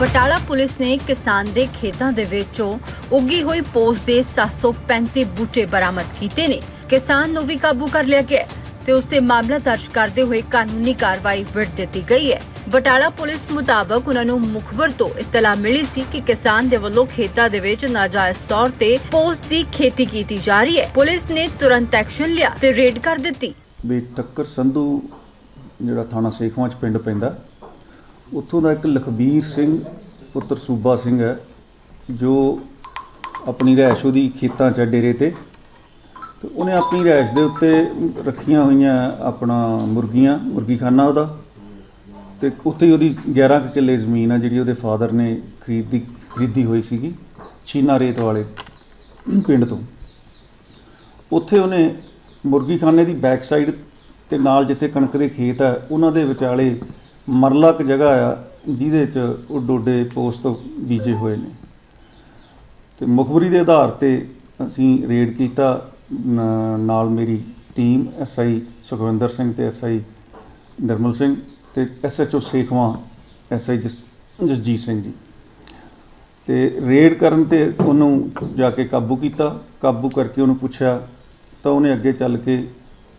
Batala police ਨੇ ਕਿਸਾਨ ਦੇ ਖੇਤਾਂ ਦੇ ਵਿੱਚੋਂ ਉੱਗੀ ਹੋਈ ਪੋਸ ਦੇ 735 ਬੂਟੇ ਬਰਾਮਦ ਕੀਤੇ ਨੇ। ਕਿਸਾਨ ਨੂੰ ਵੀ ਕਾਬੂ ਕਰ ਲਿਆ ਗਿਆ ਤੇ ਉਸ ਤੇ ਮਾਮਲਾ ਦਰਜ ਕਰਦੇ ਹੋਏ ਕਾਨੂੰਨੀ ਕਾਰਵਾਈ ਵਿੜ ਦਿੱਤੀ ਗਈ ਹੈ। ਬਟਾਲਾ ਪੁਲਿਸ ਮੁਤਾਬਕ ਉਹਨਾਂ ਨੂੰ ਮੁਖਬਰ ਤੋਂ ਇਤਲਾ ਮਿਲੀ ਸੀ ਕਿ ਕਿਸਾਨ ਦੇ ਵੱਲੋਂ ਖੇਤਾਂ ਦੇ ਵਿੱਚ ਨਾਜਾਇਜ਼ ਤੌਰ ਤੇ ਪੋਸਟ ਦੀ ਖੇਤੀ ਕੀਤੀ ਜਾ ਰਹੀ ਹੈ। ਪੁਲਿਸ ਨੇ ਤੁਰੰਤ ਐਕਸ਼ਨ ਲਿਆ ਤੇ ਰੇਡ ਕਰ ਦਿੱਤੀ। ਵੀ ਸੰਧੂ, ਜਿਹੜਾ ਥਾਣਾ ਸੇਖਵਾਂ ਚ ਪਿੰਡ ਪੈਂਦਾ ਉੱਥੋਂ ਦਾ ਇੱਕ ਲਖਬੀਰ ਸਿੰਘ ਪੁੱਤਰ ਸੂਬਾ ਸਿੰਘ ਹੈ, ਜੋ ਆਪਣੀ ਰਿਹਾਇਸ਼ ਉਹਦੀ ਖੇਤਾਂ 'ਚ ਡੇਰੇ ਤੇ। ਤੇ ਉਹਨੇ ਆਪਣੀ ਰਿਹਾਇਸ਼ ਦੇ ਉੱਤੇ ਰੱਖੀਆਂ ਹੋਈਆਂ ਆਪਣਾ ਮੁਰਗੀਆਂ, ਮੁਰਗੀਖਾਨਾ ਉਹਦਾ। ਤੇ ਉੱਥੇ ਹੀ ਉਹਦੀ 11 ਕੁ ਕਿੱਲੇ ਜ਼ਮੀਨ ਆ, ਜਿਹੜੀ ਉਹਦੇ ਫਾਦਰ ਨੇ ਖਰੀਦੀ ਖਰੀਦੀ ਹੋਈ ਸੀਗੀ ਛੀਨਾ ਰੇਤ ਵਾਲੇ ਪਿੰਡ ਤੋਂ। ਉੱਥੇ ਉਹਨੇ ਮੁਰਗੀਖਾਨੇ ਦੀ ਬੈਕ ਸਾਈਡ ਤੇ ਨਾਲ ਜਿੱਥੇ ਕਣਕ ਦੇ ਖੇਤ ਆ, ਉਹਨਾਂ ਦੇ ਵਿਚਾਲੇ ਮਰਲਾ ਇੱਕ ਜਗ੍ਹਾ ਆ, ਜਿਹਦੇ 'ਚ ਉਹ ਡੋਡੇ ਪੋਸਟ ਬੀਜੇ ਹੋਏ ਨੇ। ਤੇ ਮੁਖਬਰੀ ਦੇ ਆਧਾਰ ਤੇ ਅਸੀਂ ਰੇਡ ਕੀਤਾ ਨਾਲ ਮੇਰੀ ਟੀਮ ਐਸਆਈ ਸੁਖਵਿੰਦਰ ਸਿੰਘ ਤੇ ਐਸਆਈ ਨਿਰਮਲ ਸਿੰਘ ਤੇ ਐਸਐਚਓ ਸੇਖਵਾਂ ਐਸਆਈ ਜਸਜੀਤ ਸਿੰਘ ਜੀ। ਤੇ ਰੇਡ ਕਰਨ ਤੇ ਉਹਨੂੰ ਜਾ ਕੇ ਕਾਬੂ ਕੀਤਾ। ਕਾਬੂ ਕਰਕੇ ਉਹਨੂੰ ਪੁੱਛਿਆ, ਤਾਂ ਉਹਨੇ ਅੱਗੇ ਚੱਲ ਕੇ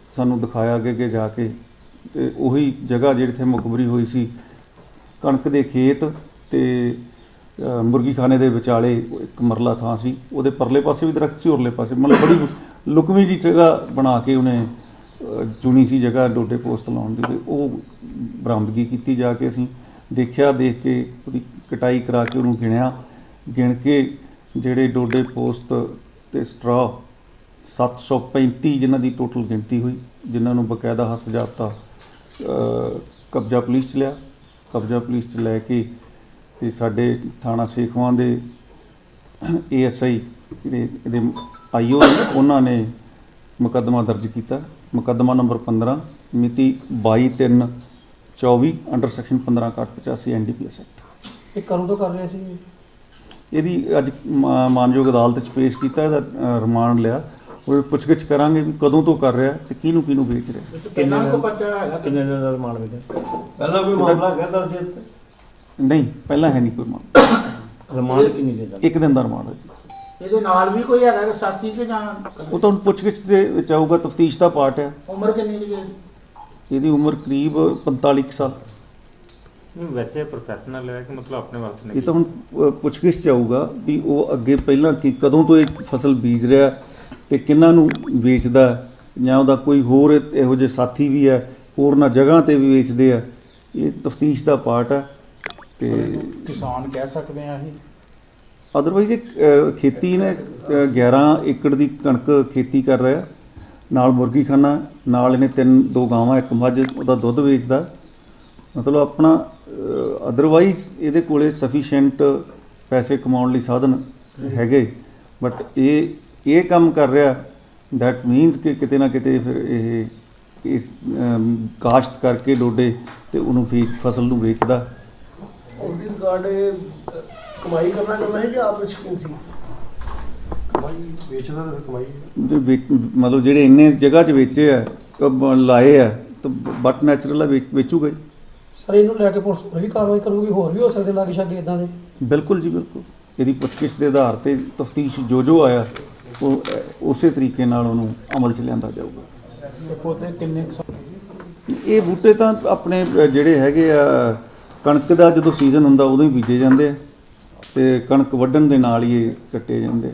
ਸਾਨੂੰ ਦਿਖਾਇਆ ਅੱਗੇ ਅੱਗੇ ਜਾ ਕੇ ਤੇ ਉਹੀ ਜਗ੍ਹਾ ਜਿਹੜੀ ਤੇ ਮੁਖਬਰੀ ਹੋਈ ਸੀ, ਕਣਕ ਦੇ ਖੇਤ ਤੇ ਮੁਰਗੀਖਾਨੇ ਦੇ ਵਿਚਾਲੇ ਇੱਕ ਮਰਲਾ ਥਾਂ ਸੀ। ਉਹਦੇ ਪਰਲੇ ਪਾਸੇ ਵੀ ਦਰਖਤ ਸੀ, ਉਰਲੇ ਪਾਸੇ ਮਤਲਬ ਬੜੀ ਲੁਕਵੀਂ ਜੀ ਜਗ੍ਹਾ ਬਣਾ ਕੇ ਉਹਨੇ ਚੁਣੀ ਸੀ ਜਗ੍ਹਾ ਡੋਡੇ ਪੋਸਟ ਲਾਉਣ ਦੀ ਤੇ ਉਹ ਬਰਾਮਦਗੀ ਕੀਤੀ ਜਾ ਕੇ ਅਸੀਂ ਦੇਖਿਆ, ਦੇਖ ਕੇ ਉਹਦੀ ਕਟਾਈ ਕਰਾ ਕੇ ਉਹਨੂੰ ਗਿਣਿਆ। ਗਿਣ ਕੇ ਜਿਹੜੇ ਡੋਡੇ ਪੋਸਟ ਤੇ ਸਟਰਾ 735 ਜਿਨ੍ਹਾਂ ਦੀ ਟੋਟਲ ਗਿਣਤੀ ਹੋਈ, ਜਿਨ੍ਹਾਂ ਨੂੰ ਬਕਾਇਦਾ ਹਸਪ ਕਬਜ਼ਾ ਪੁਲਿਸ ਚ ਲਿਆ। ਕਬਜ਼ਾ ਪੁਲਿਸ ਚ ਲੈ ਕੇ ਤੇ ਸਾਡੇ ਥਾਣਾ ਸੇਖਵਾਂ ਦੇ ਏਐਸਆਈ ਜਿਹੜੇ ਇਹਦੇ ਆਈਓ ਉਹਨਾਂ ਨੇ ਮੁਕੱਦਮਾ ਦਰਜ ਕੀਤਾ। ਮੁਕੱਦਮਾ ਨੰਬਰ 15 ਮਿਤੀ 22/3/24 ਅੰਡਰ ਸੈਕਸ਼ਨ 15/85 ਐਨਡੀਪੀਐਸ ਐਕਟ। ਇਹ ਕਦੋਂ ਤੋਂ ਕਰ ਰਿਹਾ ਸੀ ਇਹਦੀ ਅੱਜ ਮਾਨਯੋਗ ਅਦਾਲਤ 'ਚ ਪੇਸ਼ ਕੀਤਾ ਇਹਦਾ ਰਿਮਾਂਡ ਲਿਆ। ਉਹ ਪੁੱਛਗਿੱਛ ਕਰਾਂਗੇ ਵੀ ਕਦੋਂ ਤੋਂ ਕਰ ਰਿਹਾ ਤੇ ਕਿਹਨੂੰ ਕਿਹਨੂੰ ਵੇਚ ਰਿਹਾ। ਕਿੰਨੇ ਕੋ ਬੱਚਾ ਹੈਗਾ? ਕਿੰਨੇ ਦਿਨ ਦਾ ਰਿਮਾਂਡ ਮਿਲਿਆ ਪਹਿਲਾਂ ਕੋਈ ਮਾਮਲਾ ਹੈਗਾ ਦਰਜ ਇੱਥੇ? ਨਹੀਂ ਪਹਿਲਾਂ ਹੈ ਨਹੀਂ ਕੋਈ ਮਾਮਲਾ। ਰਿਮਾਂਡ ਕਿੰਨੀ ਦਿਨ ਦਾ ਇੱਕ ਦਿਨ ਦਾ ਰਿਮਾਂਡ ਹੈ ਜੀ। ਇਹਦੇ ਨਾਲ ਵੀ ਕੋਈ ਹੈਗਾ ਕਿ ਸਾਥੀ ਕਿ ਜਾਂ ਉਹ ਤਾਂ ਹੁਣ ਪੁੱਛਗਿੱਛ ਦੇ ਵਿੱਚ ਆਊਗਾ ਤਫਤੀਸ਼ ਦਾ ਪਾਰਟ ਹੈ। ਉਮਰ ਕਿੰਨੀ ਕੁ ਜੀ? ਇਹਦੀ ਉਮਰ ਕਰੀਬ 45 ਕੁ ਸਾਲ। ਨਹੀਂ ਵੈਸੇ ਪ੍ਰੋਫੈਸ਼ਨਲ ਹੈ ਕਿ ਮਤਲਬ ਆਪਣੇ ਵਾਸਤੇ ਇਹ ਤਾਂ ਹੁਣ ਅ, ਪੁੱਛਗਿੱਛ ਚ ਆਊਗਾ ਵੀ ਉਹ ਅੱਗੇ ਪਹਿਲਾਂ ਕੀ ਕਦੋਂ ਤੋਂ ਇਹ ਫਸਲ ਬੀਜ ਰਿਹਾ ਤੇ ਕਿੰਨਾਂ ਨੂੰ ਵੇਚਦਾ ਜਾਂ ਉਹਦਾ ਕੋਈ ਹੋਰ ਇਹ- ਜਿਹੇ ਸਾਥੀ ਵੀ ਹੈ ਹੋਰਨਾਂ ਜਗ੍ਹਾ ਤੇ ਵੀ ਵੇਚਦੇ ਆ। ਇਹ ਤਫਤੀਸ਼ ਦਾ ਪਾਰਟ ਹੈ ਤੇ ਕਿਸਾਨ ਕਹਿ ਸਕਦੇ ਆ ਅਦਰਵਾਈਜ਼ ਇਹ ਅ, ਖੇਤੀ ਨੇ ਅ, 11 ਏਕੜ ਦੀ ਕਣਕ ਖੇਤੀ ਕਰ ਰਿਹਾ। ਨਾਲ ਮੁਰਗੀਖਾਨਾ ਨਾਲ ਇਹਨੇ ਤਿੰਨ ਦੋ ਗਾਵਾਂ ਇੱਕ ਮੱਝ ਉਹਦਾ ਦੁੱਧ ਵੇਚਦਾ। ਮਤਲਬ ਆਪਣਾ ਅਦਰਵਾਈਜ਼ ਇਹਦੇ ਕੋਲੇ ਸਫੀਸ਼ੀਐਂਟ ਪੈਸੇ ਕਮਾਉਣ ਲਈ ਸਾਧਨ ਹੈਗੇ। ਬਟ ਇਹ ਇਹ ਕੰਮ ਕਰ ਰਿਹਾ ਦੈਟ ਮੀਨਸ ਕਿ ਕਿਤੇ ਨਾ ਕਿਤੇ ਫਿਰ ਇਹ ਇਸ ਕਾਸ਼ਤ ਕਰਕੇ ਡੋਡੇ ਤੇ ਉਹਨੂੰ ਫੀ ਫਸਲ ਨੂੰ ਵੇਚਦਾ। ਉਹਦੀ ਰਿਗਾਰਡ ਕਮਾਈ ਕਰਨਾ ਚਾਹੁੰਦਾ ਹੈ ਜਾਂ ਆਪ ਵਿੱਚ ਸ਼ੌਕੀਨ ਸੀ? ਕਮਾਈ ਵੇਚਦਾ ਤਾਂ ਫਿਰ ਕਮਾਈ ਜੇ ਵੇਚ- ਮਤਲਬ ਜਿਹੜੇ ਇੰਨੇ ਜਗ੍ਹਾ 'ਚ ਵੇਚੇ ਆ ਲਾਏ ਆ ਤਾਂ ਬਟ ਨੈਚੁਰਲ ਆ ਵੇਚ- ਵੇਚੂਗਾ ਹੀ। ਸਰ ਇਹਨੂੰ ਲੈ ਕੇ ਪੁਲਿਸ ਹੋਰ ਵੀ ਕਾਰਵਾਈ ਕਰੂਗੀ ਹੋਰ ਵੀ ਹੋ ਸਕਦੇ ਲਾਗੇ ਛਾਗੇ ਇਦਾਂ ਦੇ? ਬਿਲਕੁਲ ਜੀ ਬਿਲਕੁਲ। ਇਹਦੀ ਪੁੱਛਗਿੱਛ ਦੇ ਆਧਾਰ ਤੇ ਤਫਤੀਸ਼ ਜੋ ਜੋ ਆਇਆ ਉਹ ਉਸੇ ਤਰੀਕੇ ਨਾਲ ਉਹਨੂੰ ਅਮਲ 'ਚ ਲਿਆਂਦਾ ਜਾਊਗਾ। ਪੌਦੇ ਕਿੰਨੇ ਇਹ ਬੂਟੇ ਤਾਂ ਆਪਣੇ ਜਿਹੜੇ ਹੈਗੇ ਆ ਕਣਕ ਦਾ ਜਦੋਂ ਸੀਜ਼ਨ ਹੁੰਦਾ ਉਦੋਂ ਹੀ ਬੀਜੇ ਜਾਂਦੇ ਆ ਤੇ ਕਣਕ ਵੱਢਣ ਦੇ ਨਾਲ ਹੀ ਇਹ ਕੱਟੇ ਜਾਂਦੇ ਆ।